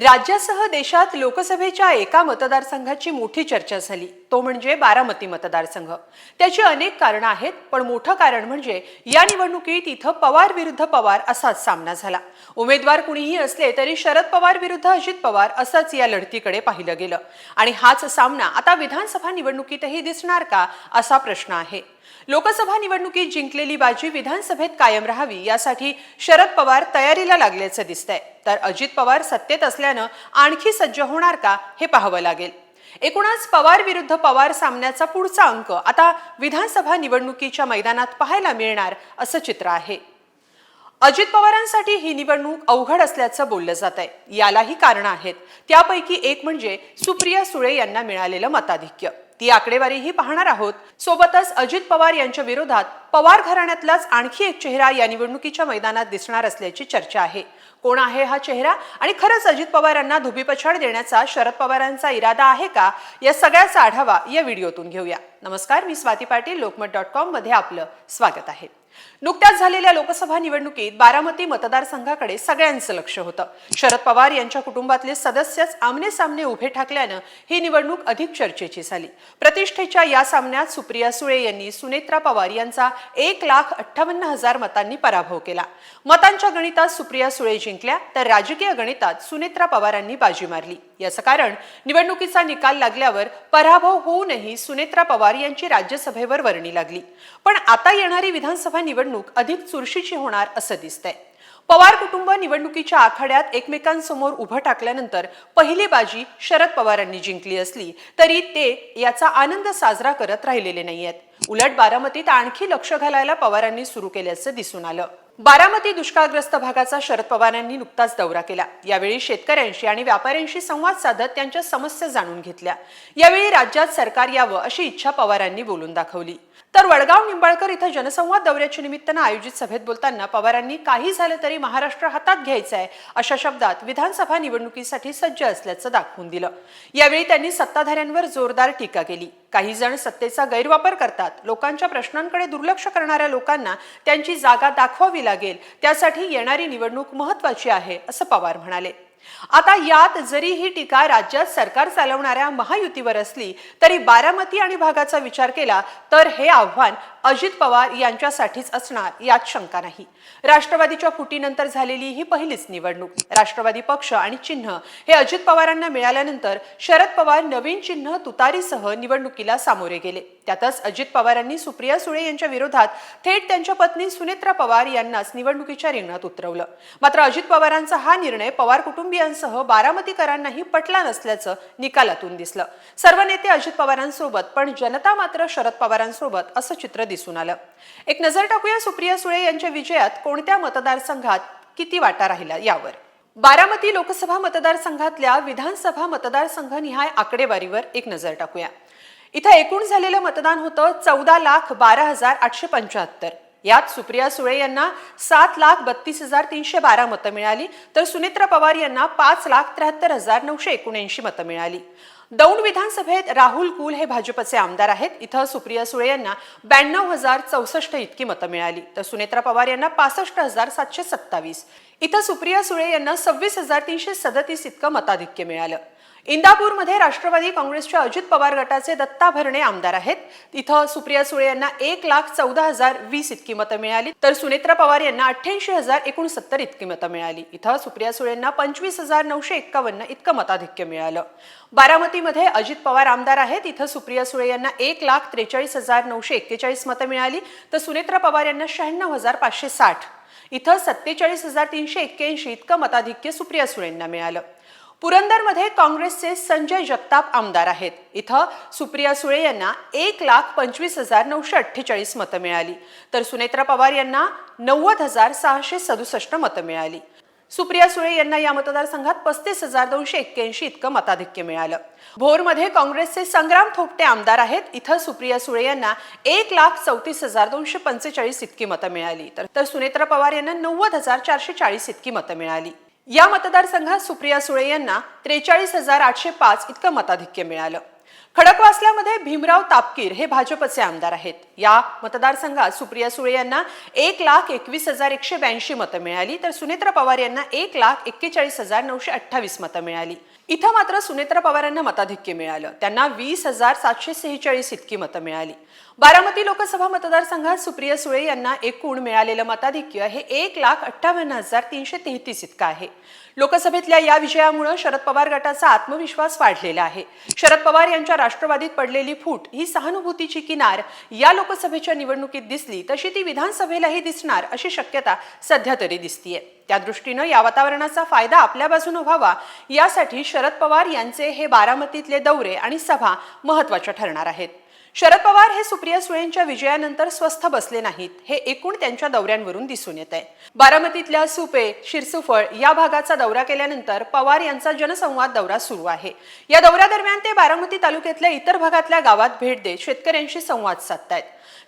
राज्यासह देशात लोकसभेच्या एका मतदारसंघाची मोठी चर्चा झाली. तो म्हणजे बारामती मतदारसंघ. त्याची अनेक कारणं आहेत पण मोठं कारण म्हणजे या निवडणुकीत इथं पवार विरुद्ध पवार असाच सामना झाला. उमेदवार कुणीही असले तरी शरद पवार विरुद्ध अजित पवार असंच या लढतीकडे पाहिलं गेलं. आणि हाच सामना आता विधानसभा निवडणुकीतही दिसणार का असा प्रश्न आहे. लोकसभा निवडणुकीत जिंकलेली बाजी विधानसभेत कायम राहावी यासाठी शरद पवार तयारीला लागल्याचं दिसतंय. तर अजित पवार सत्तेत असल्यानं आणखी सज्ज होणार का हे पाहावं लागेल. एकूणच पवार विरुद्ध पवार सामन्याचा पुढचा अंक आता विधानसभा निवडणुकीच्या मैदानात पाहायला मिळणार असं चित्र आहे. अजित पवारांसाठी ही निवडणूक अवघड असल्याचं बोललं जात आहे यालाही कारण आहेत. त्यापैकी एक म्हणजे सुप्रिया सुळे यांना मिळालेलं मताधिक्य. ती आकडेवारीही पाहणार आहोत. सोबतच अजित पवार यांच्या विरोधात पवार घराण्यातलाच आणखी एक चेहरा या निवडणुकीच्या मैदानात दिसणार असल्याची चर्चा आहे. कोण आहे हा चेहरा? आणि खरंच अजित पवारांना धुबीपछाड देण्याचा शरद पवारांचा इरादा आहे का? या सगळ्याचा आढावा या व्हिडिओतून घेऊया. नमस्कार मी स्वाती पाटील लोकमत डॉट कॉममध्ये आपलं स्वागत आहे. नुकत्याच झालेल्या लोकसभा निवडणुकीत बारामती मतदारसंघाकडे सगळ्यांचं लक्ष होतं. शरद पवार यांच्या कुटुंबातले सदस्यच आमने सामने उभे ठाकल्यानं ही निवडणूक अधिक चर्चेची झाली. प्रतिष्ठेच्या या सामन्यात सुप्रिया सुळे यांनी सुनेत्रा पवार यांचा एक लाख अठ्ठावन्न हजार मतांनी पराभव केला. मतांच्या गणितात सुप्रिया सुळे जिंकल्या तर राजकीय गणितात सुनेत्रा पवारांनी बाजी मारली. याचं कारण निवडणुकीचा निकाल लागल्यावर पराभव होऊनही सुनेत्रा पवार यांची राज्यसभेवर वर्णी लागली. पण आता येणारी विधानसभा निवडणूक अधिक चुरशीची होणार असं दिसतंय. पवार कुटुंब निवडणुकीच्या आखाड्यात एकमेकांसमोर उभं टाकल्यानंतर पहिली बाजी शरद पवारांनी जिंकली असली तरी ते याचा आनंद साजरा करत राहिलेले नाहीयेत. उलट बारामतीत आणखी लक्ष घालायला पवारांनी सुरू केल्याचं दिसून आलं. बारामती दुष्काळग्रस्त भागाचा शरद पवारांनी नुकताच दौरा केला. यावेळी शेतकऱ्यांशी आणि व्यापाऱ्यांशी संवाद साधत त्यांच्या समस्या जाणून घेतल्या. यावेळी राज्यात सरकार यावं अशी इच्छा पवारांनी बोलून दाखवली. तर वडगाव निंबाळकर इथं जनसंवाद दौऱ्याच्या निमित्तानं आयोजित सभेत बोलताना पवारांनी काही झालं तरी महाराष्ट्र हातात घ्यायचं आहे अशा शब्दात विधानसभा निवडणुकीसाठी सज्ज असल्याचं दाखवून दिलं. यावेळी त्यांनी सत्ताधाऱ्यांवर जोरदार टीका केली. काही जण सत्तेचा गैरवापर करतात. लोकांच्या प्रश्नांकडे दुर्लक्ष करणाऱ्या लोकांना त्यांची जागा दाखवावी लागेल. त्यासाठी येणारी निवडणूक महत्वाची आहे असं पवार म्हणाले. आता यात जरी ही टीका राज्यात सरकार चालवणाऱ्या महायुतीवर असली तरी बारामती आणि भागाचा विचार केला तर हे आव्हान अजित पवार यांच्यासाठीच असणार यात शंका नाही. राष्ट्रवादीच्या फुटीनंतर झालेली ही पहिलीच निवडणूक राष्ट्रवादी पक्ष आणि चिन्ह हे अजित पवारांना मिळाल्यानंतर शरद पवार नवीन चिन्ह तुतारीसह निवडणुकीला सामोरे गेले. त्यातच अजित पवारांनी सुप्रिया सुळे यांच्या विरोधात थेट त्यांच्या पत्नी सुनेत्रा पवार यांनाच निवडणुकीच्या रिंगणात उतरवलं. मात्र अजित पवारांचा हा निर्णय पवार कुटुंब कुटुंबियांसह बारामतीकरांनाही पटला नसल्याचं निकालातून दिसलं. सर्व नेते अजित पवारांसोबत पण जनता मात्र शरद पवारांसोबत असं चित्र दिसून आलं. एक नजर टाकूया सुप्रिया सुळे यांच्या विजयात कोणत्या मतदारसंघात किती वाटा राहिला यावर. बारामती लोकसभा मतदारसंघातल्या विधानसभा मतदारसंघनिहाय आकडेवारीवर एक नजर टाकूया. इथं एकूण झालेलं मतदान होतं चौदा लाख बारा हजार आठशे पंच्याहत्तर. यात सुप्रिया सुळे यांना सात लाख बत्तीस हजार तीनशे बारा मतं मिळाली तर सुनेत्रा पवार यांना पाच लाख त्र्याहत्तर हजार नऊशे एकोणऐंशी मतं मिळाली. दौंड विधानसभेत राहुल कुल हे भाजपचे आमदार आहेत. इथं सुप्रिया सुळे यांना ब्याण्णव हजार चौसष्ट इतकी मतं मिळाली तर सुनेत्रा पवार यांना पासष्ट हजार सातशे सत्तावीस. इथं सुप्रिया सुळे यांना सव्वीस हजार तीनशे सदतीस इतकं मताधिक्य मिळालं. इंदापूरमध्ये राष्ट्रवादी काँग्रेसच्या अजित पवार गटाचे दत्ता भरणे आमदार आहेत. इथं सुप्रिया सुळे यांना एक लाख चौदा हजार वीस इतकी मतं मिळाली. तर सुनेत्रा पवार यांना अठ्ठ्याऐंशी हजार एकोणसत्तर इतकी मतं मिळाली. इथं सुप्रिया सुळे यांना पंचवीस हजार नऊशे एक्कावन्न इतकं मताधिक्य मिळालं. बारामतीमध्ये अजित पवार आमदार आहेत. इथं सुप्रिया सुळे यांना एक लाख त्रेचाळीस हजार नऊशे एक्केचाळीस मतं मिळाली. तर सुनेत्रा पवार यांना शहाण्णव हजार पाचशे साठ. इथं सत्तेचाळीस हजार तीनशे एक्क्याऐंशी इतकं मताधिक्य सुप्रिया सुळेंना मिळालं. पुरंदरमध्ये काँग्रेसचे संजय जगताप आमदार आहेत. इथं सुप्रिया सुळे यांना एक लाख पंचवीस हजार नऊशे अठ्ठेचाळीस मतं मिळाली. तर सुनेत्रा पवार यांना नव्वद हजार सहाशे सदुसष्ट मतं मिळाली. सुप्रिया सुळे यांना या मतदारसंघात पस्तीस हजार दोनशे एक्क्याऐंशी इतकं मताधिक्य मिळालं. भोरमध्ये काँग्रेसचे संग्राम थोपटे आमदार आहेत. इथं सुप्रिया सुळे यांना एक लाख चौतीस हजार दोनशे पंचेचाळीस इतकी मतं मिळाली. तर तर सुनेत्रा पवार यांना नव्वद हजार चारशे चाळीस इतकी मतं मिळाली. या मतदारसंघात सुप्रिया सुळे यांना त्रेचाळीस हजार आठशे पाच इतकं मताधिक्य मिळालं. खडकवासल्यामध्ये भीमराव तापकीर हे भाजपचे आमदार आहेत. या मतदारसंघात सुप्रिया सुळे यांना एक लाख एकवीस हजार एकशे ब्याऐंशी मतं मिळाली तर सुनेत्रा पवार यांना एक लाख एक्केचाळीस हजार नऊशे अठ्ठावीस मतं मिळाली. इथं मात्र सुनेत्रा पवार यांना मताधिक्य मिळालं. त्यांना वीस हजार सातशे सेहेचाळीस इतकी मतं मिळाली. बारामती लोकसभा मतदारसंघात सुप्रिया सुळे यांना एकूण मिळालेलं मताधिक्य हे एक लाख अठ्ठावन्न हजार तीनशे तेहतीस इतकं आहे. लोकसभेतल्या या विजयामुळे शरद पवार गटाचा आत्मविश्वास वाढलेला आहे. शरद पवार यांच्या राष्ट्रवादीत पडलेली फूट ही सहानुभूतीची किनार या लोकसभेच्या निवडणुकीत दिसली तशी ती विधानसभेलाही दिसणार अशी शक्यता सध्या तरी दिसतीये. त्या दृष्टीनं या वातावरणाचा फायदा आपल्या बाजूने व्हावा यासाठी शरद पवार यांचे हे बारामतीतले दौरे आणि सभा महत्त्वाच्या ठरणार आहेत. शरद पवार हे सुप्रिया सुळेंच्या विजयानंतर स्वस्थ बसले नाहीत. हे एकूण त्यांच्या दौऱ्यांवरून दिसून येत आहे बारामतीतल्या सुपे शिरसुफळ या भागाचा दौरा केल्यानंतर पवार यांचा जनसंवाद दौरा सुरू आहे. या दौऱ्यादरम्यान ते बारामती तालुक्यातल्या इतर भागातल्या गावात भेट देत शेतकऱ्यांशी संवाद साधतायत.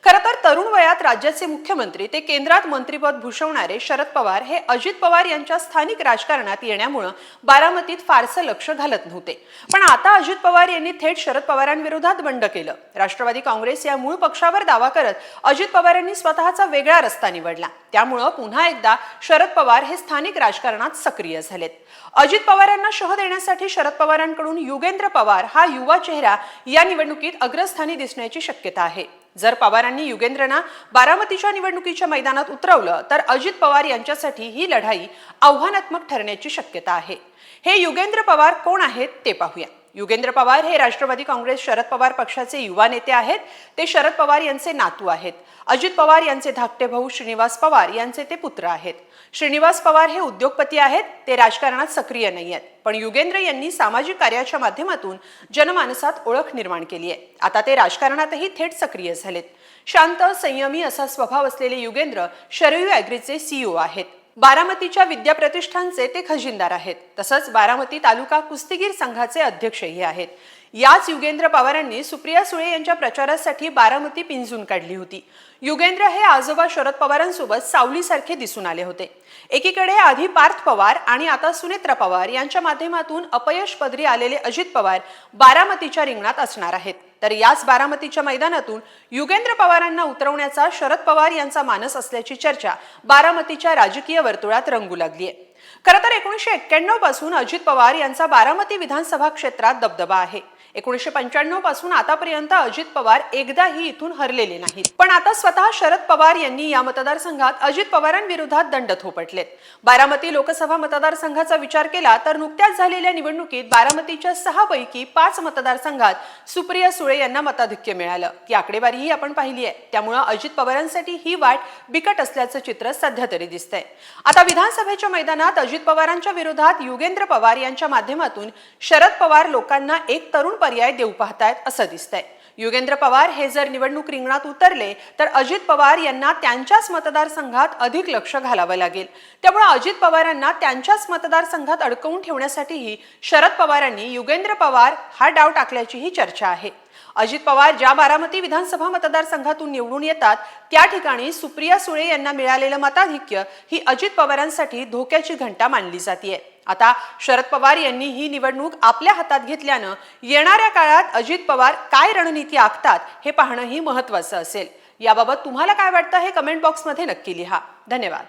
खरं तर तरुण वयात राज्याचे मुख्यमंत्री ते केंद्रात मंत्रीपद भूषवणारे शरद पवार हे अजित पवार यांच्या स्थानिक राजकारणात येण्यामुळं बारामतीत फारसं लक्ष घालत नव्हते. पण आता अजित पवार यांनी थेट शरद पवारांविरोधात बंड केलं. राष्ट्रवादी काँग्रेस या मूळ पक्षावर दावा करत अजित पवारांनी स्वतःचा वेगळा रस्ता निवडला. त्यामुळं पुन्हा एकदा शरद पवार हे स्थानिक राजकारणात सक्रिय झालेत. अजित पवारांना शह देण्यासाठी शरद पवारांकडून युगेंद्र पवार हा युवा चेहरा या निवडणुकीत अग्रस्थानी दिसण्याची शक्यता आहे. जर पवारांनी युगेंद्रना बारामतीच्या निवडणुकीच्या मैदानात उतरवलं तर अजित पवार यांच्यासाठी ही लढाई आव्हानात्मक ठरण्याची शक्यता आहे. हे युगेंद्र पवार कोण आहेत ते पाहूया. युगेंद्र पवार हे राष्ट्रवादी काँग्रेस शरद पवार पक्षाचे युवा नेते आहेत. ते शरद पवार यांचे नातू आहेत. अजित पवार यांचे धाकटे भाऊ श्रीनिवास पवार यांचे ते पुत्र आहेत. श्रीनिवास पवार हे उद्योगपती आहेत. ते राजकारणात सक्रिय नाही आहेत. पण युगेंद्र यांनी सामाजिक कार्याच्या माध्यमातून जनमानसात ओळख निर्माण केली आहे. आता ते राजकारणातही थेट सक्रिय झालेत. शांत संयमी असा स्वभाव असलेले युगेंद्र शरयू ॲग्रीचे सीईओ आहेत. बारामतीच्या विद्याप्रतिष्ठानचे ते खजिनदार आहेत. तसंच बारामती तालुका कुस्तीगीर संघाचे अध्यक्षही आहेत. याच युगेंद्र पवारांनी सुप्रिया सुळे यांच्या प्रचारासाठी बारामती पिंजून काढली होती. युगेंद्र हे आजोबा शरद पवारांसोबत सावलीसारखे दिसून आले होते. एकीकडे आधी पार्थ पवार आणि आता सुनेत्रा पवार यांच्या माध्यमातून अपयश पदरी आलेले अजित पवार बारामतीच्या रिंगणात असणार आहेत. तर याच बारामतीच्या मैदानातून युगेंद्र पवारांना उतरवण्याचा शरद पवार यांचा मानस असल्याची चर्चा बारामतीच्या राजकीय वर्तुळात रंगू लागली आहे. खरं तर एकोणीसशे एक्क्याण्णवपासून अजित पवार यांचा बारामती विधानसभा क्षेत्रात दबदबा आहे. एकोणीसशे पंच्याण्णवपासून आतापर्यंत अजित पवार एकदाही इथून हरलेले नाहीत. पण आता स्वतः शरद पवार यांनी या मतदारसंघात अजित पवारांविरोधात दंड थोपटलेत. बारामती लोकसभा मतदारसंघाचा विचार केला तर नुकत्याच झालेल्या निवडणुकीत बारामतीच्या सहा पैकी पाच मतदारसंघात सुप्रिया सुळे यांना मताधिक्य मिळालं. ती आकडेवारीही आपण पाहिली आहे. त्यामुळं अजित पवारांसाठी ही वाट बिकट असल्याचं चित्र सध्या तरी दिसतंय. आता विधानसभेच्या मैदानात अजित पवारांच्या विरोधात युगेंद्र पवार यांच्या माध्यमातून शरद पवार लोकांना एक तरुण पर्याय देऊ पाहतायत असं दिसतंय. युगेंद्र पवार हे जर निवडणूक रिंगणात उतरले तर अजित पवार यांना त्यांच्याच मतदारसंघात अधिक लक्ष घालावं लागेल. त्यामुळे अजित पवारांना त्यांच्याच मतदारसंघात अडकवून ठेवण्यासाठीही शरद पवारांनी युगेंद्र पवार हा डाव टाकल्याचीही चर्चा आहे. अजित पवार ज्या बारामती विधानसभा मतदारसंघातून निवडून येतात त्या ठिकाणी सुप्रिया सुळे यांना मिळालेलं मताधिक्य ही अजित पवारांसाठी धोक्याची घंटा मानली जाते आता शरद पवार यांनी ही निवडणूक आपल्या हातात घेतल्यानं येणाऱ्या काळात अजित पवार काय रणनीती आखतात हे पाहणंही महत्वाचं असेल. याबाबत तुम्हाला काय वाटतं हे कमेंट बॉक्समध्ये नक्की लिहा. धन्यवाद.